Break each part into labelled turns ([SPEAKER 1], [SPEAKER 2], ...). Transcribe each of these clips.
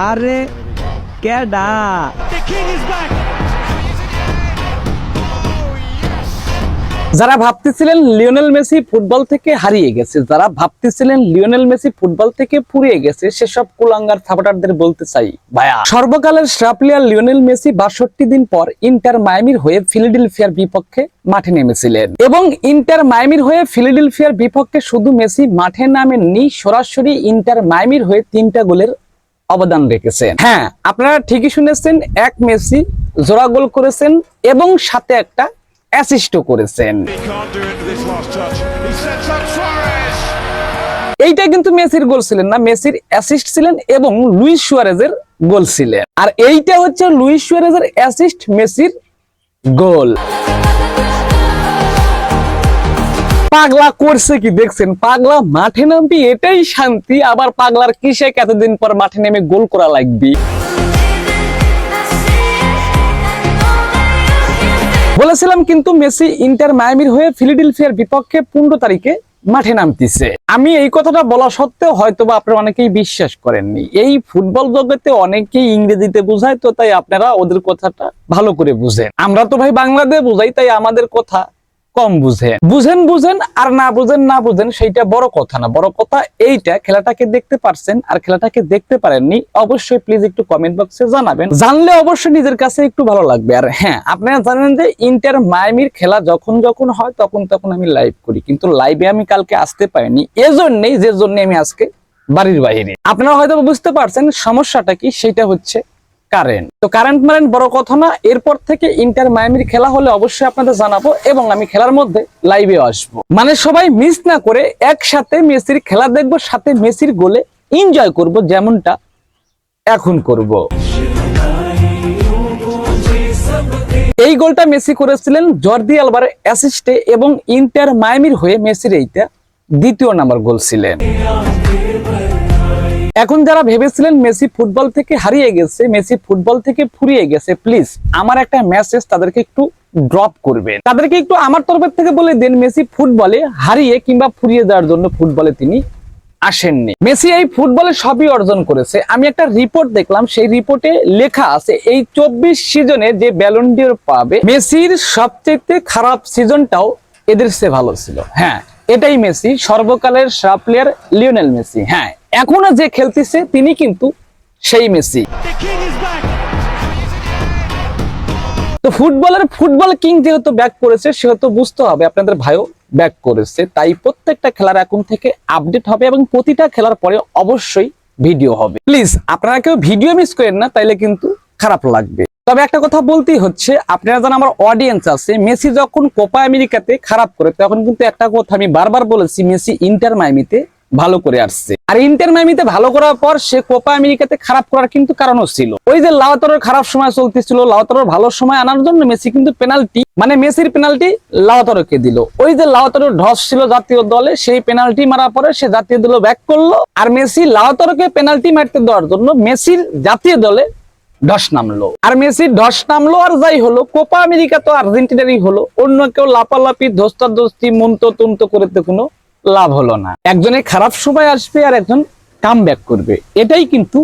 [SPEAKER 1] আরে কেডা.
[SPEAKER 2] যারা ভাবতেছিলেন লিওনেল মেসি ফুটবল থেকে হারিয়ে গেছে যারা ভাবতেছিলেন লিওনেল মেসি ফুটবল থেকে ফুরিয়ে গেছে সেসব কুলাঙ্গার সাপোর্টারদের বলতে চাই ভাইয়া। সর্বকালের প্লেয়ার লিওনেল মেসি বাষট্টি দিন পর ইন্টার মায়ামির হয়ে ফিলাডেলফিয়ার বিপক্ষে মাঠে নেমেছিলেন। এবং ইন্টার মায়ামির হয়ে ফিলাডেলফিয়ার বিপক্ষে শুধু মেসি মাঠে নামেননি সরাসরি ইন্টার মায়ামির হয়ে তিনটা গোলের অবদান রেখেছেন। হ্যাঁ আপনারা ঠিকই শুনেছেন এক মেসি জোড়া গোল করেছেন এবং সাথে একটা অ্যাসিস্টও করেছেন. এইটা কিন্তু মেসির গোল ছিলেন না মেসির অ্যাসিস্ট ছিলেন এবং লুইস সুয়ারেজের গোল ছিলেন। আর এইটা হচ্ছে লুইস সুয়ারেজের অ্যাসিস্ট মেসির গোল। পাগলা করছে কি দেখছেন? পাগলা মাঠে নামবি, এটাই শান্তি। আবার পাগলার কিসে এতদিন পর মাঠে নেমে গোল করা লাগবে? বলেছিলাম কিন্তু মেসি ইন্টার মায়ামির হয়ে ফিলাডেলফিয়ার বিপক্ষে পনেরো তারিখে মাঠে নামতেছে। আমি এই কথাটা বলা সত্ত্বেও হয়তো বা আপনারা অনেকেই বিশ্বাস করেননি। এই ফুটবল জগতে অনেকেই ইংরেজিতে বোঝায়, তো তাই আপনারা ওদের কথাটা ভালো করে বুঝেন। আমরা তো ভাই বাংলাতে বুঝাই, তাই আমাদের কথা কম বুঝেন। বুঝেন বুঝেন আর না বুঝেন না বুঝেন সেইটা বড় কথা না। বড় কথা এইটা খেলাটাকে দেখতে পারছেন আর খেলাটাকে দেখতে পারেননি অবশ্যই প্লিজ একটু কমেন্ট বক্সে জানাবেন। জানলে অবশ্যই নিজের কাছে একটু ভালো লাগবে। আর হ্যাঁ আপনারা জানেন যে ইন্টার মায়ামির খেলা যখন যখন হয় তখন তখন আমি লাইভ করি। কিন্তু লাইভে আমি কালকে আসতে পারিনি। এজন্যই যে জন্য আমি আজকে বাড়ির বাইরে। আপনারা হয়তো বুঝতে পারছেন সমস্যাটা কি, সেটা হচ্ছে কারেন্ট তো কারেন্ট মারেন্ট বড় কথা না, এরপর থেকে ইন্টার মায়ামির খেলা হলে অবশ্যই আপনাদের জানাব এবং আমি খেলার মধ্যে লাইভে আসব। মানে সবাই মিস না করে একসাথে মেসির খেলা দেখব, সাথে মেসির গোলে এনজয় করব যেমনটা এখন করব। এই গোলটা মেসি করেছিলেন জর্দি আলবার অ্যাসিস্টে এবং ইন্টার মায়ামির হয়ে মেসির এইটা দ্বিতীয় নাম্বার গোল ছিলেন। এখন যারা ভেবেছিলেন মেসি ফুটবল থেকে হারিয়ে গেছে, মেসি ফুটবল থেকে ফুরিয়ে গেছে প্লিজ আমার একটা মেসেজ তাদেরকে একটু ড্রপ করবেন। তাদেরকে একটু আমার তরফের থেকে বলে দেন, মেসি ফুটবলে হারিয়ে কিংবা ফুরিয়ে যাওয়ার জন্য ফুটবলে তিনি আসেননি। মেসি এই ফুটবলে সবই অর্জন করেছে। আমি একটা রিপোর্ট দেখলাম, সেই রিপোর্টে লেখা আছে, এই চব্বিশ সিজনে যে ব্যালন্ডিয়র পাবে, মেসির সবচেয়ে খারাপ সিজনটাও এদের সে ভালো ছিল। হ্যাঁ এটাই মেসি, সর্বকালের সেরা প্লেয়ার লিওনেল মেসি। হ্যাঁ এখনও যে খেলতেছে, তিনি কিন্তু সেই মেসি. তো ফুটবলের, ফুটবল কিং যেহেতু ব্যাক করেছে, সেহেতু বুঝতে হবে, আপনাদের ভাইও ব্যাক করেছে, তাই প্রত্যেকটা খেলার এখন থেকে আপডেট হবে এবং প্রতিটা খেলার পরে অবশ্যই ভিডিও হবে প্লিজ আপনারা কেউ ভিডিও মিস করেন না, তাইলে কিন্তু খারাপ লাগবে তবে একটা কথা বলতেই হচ্ছে, আপনারা জানা আমার অডিয়েন্স আছে, মেসি যখন কোপা আমেরিকাতে খারাপ করে, তখন কিন্তু একটা কথা আমি বারবার বলেছি, মেসি ইন্টার মাইমিতে ভালো করে আসছে। আর ইন্টার মাইমিতে ভালো করার পর সে কোপা আমেরিকাতে খারাপ করার কিন্তু কারণও ছিল। ওই যে লাউতারের খারাপ সময় চলতেছিল লাউতারের ভালো সময় আনার জন্য মেসি কিন্তু পেনাল্টি মানে মেসির পেনাল্টি লাউতারকে দিল। ওই যে লাউতারের ঢস ছিল জাতীয় দলে, সেই পেনাল্টি মারার পরে সে জাতীয় দলে ব্যাক করল। আর মেসি লাউতারকে পেনাল্টি মারতে দেওয়ার জন্য মেসির জাতীয় দলে ধস নামলো। আর মেসি ধস নামলো আর যাই হলো কোপা আমেরিকা তো আর্জেন্টিনারই হলো। অন্য কেউ লাপালাপি, ধস্তাধস্তি মুন্ত তুন্ত করতে কোনো লাভ হলো না। একজনের খারাপ সময় আসবে আর একজন কাম করবে। এটাই কিন্তু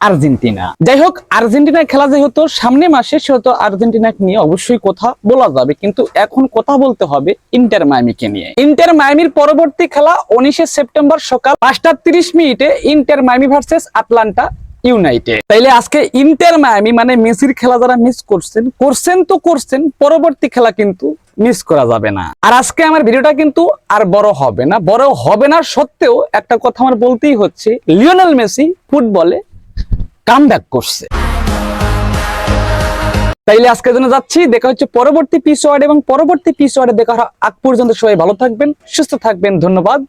[SPEAKER 2] আর্জেন্টিনা। যাই হোক আর্জেন্টিনার খেলা যেহেতু, সামনে মাসে সেহেতু আর্জেন্টিনাকে নিয়ে অবশ্যই কথা বলা যাবে। কিন্তু এখন কথা বলতে হবে ইন্টার মায়ামিকে নিয়ে। ইন্টার মায়ামির পরবর্তী খেলা উনিশে সেপ্টেম্বর সকাল পাঁচটা তিরিশ মিনিটে Inter Miami versus Atlanta United. তাইলে আজকে ইন্টার মায়ামি মানে মেসির খেলা যারা মিস করছেন করছেন তো করছেন, পরবর্তী খেলা কিন্তু মিস করা যাবে না। আর আজকে আমার ভিডিওটা কিন্তু আর বড় হবে না। বড় হবে না সত্ত্বেও একটা কথা আমার বলতেই হচ্ছে, লিওনেল মেসি ফুটবলে কাম করছে। তাইলে আজকের জন্য যাচ্ছি, দেখা হচ্ছে পরবর্তী পিসওয়ার্ড এবং পরবর্তী পিসওয়ার্ডে দেখা আগ পর্যন্ত সবাই ভালো থাকবেন, সুস্থ থাকবেন, ধন্যবাদ।